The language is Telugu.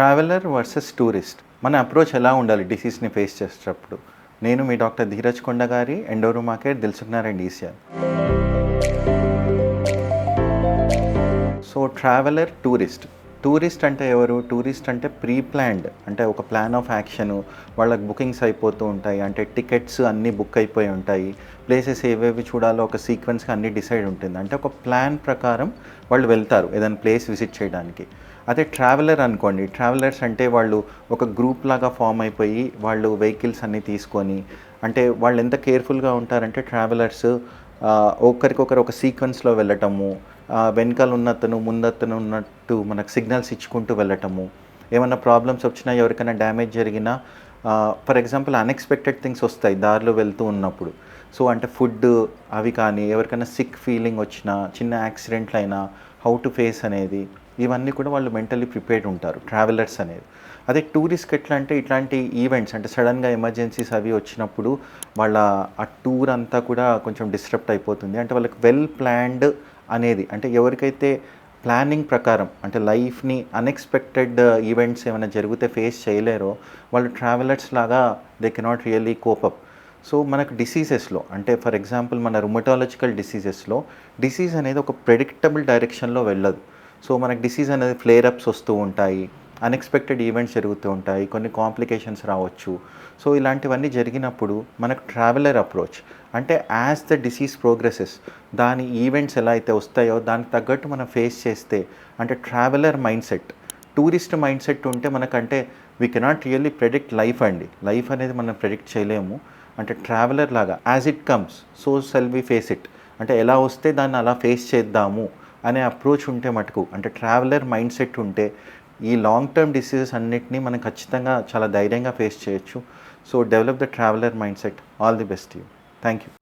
Traveller versus tourist. మన అప్రోచ్ ఎలా ఉండాలి డిసీజ్ని ఫేస్ చేసేటప్పుడు? నేను మీ డాక్టర్ ధీరజ్ కొండ గారి ఎండోరు market దిల్సుకున్నారండి ECR so traveller tourist. Tourist అంటే ఎవరు? టూరిస్ట్ అంటే ప్రీ ప్లాన్డ్ అంటే ఒక ప్లాన్ ఆఫ్ యాక్షన్ వాళ్ళకి బుకింగ్స్ అయిపోతూ ఉంటాయి. అంటే టికెట్స్ అన్నీ బుక్ అయిపోయి ఉంటాయి. ప్లేసెస్ ఏవేవి చూడాలో ఒక సీక్వెన్స్గా అన్నీ డిసైడ్ ఉంటుంది. అంటే ఒక ప్లాన్ ప్రకారం వాళ్ళు వెళ్తారు ఏదైనా ప్లేస్ విజిట్ చేయడానికి. అదే ట్రావెలర్ అనుకోండి. ట్రావెలర్స్ అంటే వాళ్ళు ఒక గ్రూప్ లాగా ఫామ్ అయిపోయి వాళ్ళు వెహికల్స్ అన్నీ తీసుకొని అంటే వాళ్ళు ఎంత కేర్ఫుల్గా ఉంటారంటే ట్రావెలర్స్ ఒకరికొకరు ఒక సీక్వెన్స్లో వెళ్ళటము వెనకాల ఉన్నతను ముందతను ఉన్నట్టు మనకు సిగ్నల్స్ ఇచ్చుకుంటూ వెళ్ళటము. ఏమైనా ప్రాబ్లమ్స్ వచ్చినా ఎవరికైనా డ్యామేజ్ జరిగినా ఫర్ ఎగ్జాంపుల్ అన్ఎక్స్పెక్టెడ్ థింగ్స్ వస్తాయి దారిలో వెళ్తూ ఉన్నప్పుడు. సో అంటే ఫుడ్ అవి కానీ ఎవరికైనా సిక్ ఫీలింగ్ వచ్చినా చిన్న యాక్సిడెంట్లు అయినా హౌ టు ఫేస్ అనేది ఇవన్నీ కూడా వాళ్ళు మెంటలీ ప్రిపేర్డ్ ఉంటారు ట్రావెలర్స్ అనేది. అదే టూరిస్ట్కి ఎట్లా అంటే ఇట్లాంటి ఈవెంట్స్ అంటే సడన్గా ఎమర్జెన్సీస్ అవి వచ్చినప్పుడు వాళ్ళ ఆ టూర్ అంతా కూడా కొంచెం డిస్టర్బ్ అయిపోతుంది. అంటే వాళ్ళకి వెల్ ప్లాన్డ్ అనేది. అంటే ఎవరికైతే ప్లానింగ్ ప్రకారం అంటే లైఫ్ని అన్ఎక్స్పెక్టెడ్ ఈవెంట్స్ ఏమైనా జరిగితే ఫేస్ చేయలేరో వాళ్ళు ట్రావెలర్స్ లాగా they cannot really cope up so మనకు డిసీజెస్లో అంటే ఫర్ ఎగ్జాంపుల్ మన రుమటాలజికల్ డిసీజెస్లో డిసీజ్ అనేది ఒక ప్రెడిక్టబుల్ డైరెక్షన్లో వెళ్ళదు. సో మనకు డిసీజ్ అనేది ఫ్లేర్ అప్స్ వస్తూ ఉంటాయి. అన్ఎక్స్పెక్టెడ్ ఈవెంట్స్ జరుగుతూ ఉంటాయి కొన్ని కాంప్లికేషన్స్ రావచ్చు. సో ఇలాంటివన్నీ జరిగినప్పుడు మనకు ట్రావెలర్ అప్రోచ్ అంటే యాజ్ ద డిసీజ్ ప్రోగ్రెసెస్ దాని ఈవెంట్స్ ఎలా అయితే వస్తాయో దానికి తగ్గట్టు మనం ఫేస్ చేస్తే అంటే traveller mind set tourist mind set ఉంటే మనకంటే we cannot really predict life అండి. లైఫ్ అనేది మనం ప్రెడిక్ట్ చేయలేము. అంటే ట్రావెలర్ లాగా as it comes so shall we face it అంటే ఎలా వస్తే దాన్ని అలా ఫేస్ చేద్దాము అనే అప్రోచ్ ఉంటే మటుకు అంటే ట్రావెలర్ మైండ్ సెట్ ఉంటే ఈ లాంగ్ టర్మ్ డిసీజెస్ అన్నిటినీ మనం ఖచ్చితంగా చాలా ధైర్యంగా ఫేస్ చేయొచ్చు. So develop the traveller mind set all the best you thank you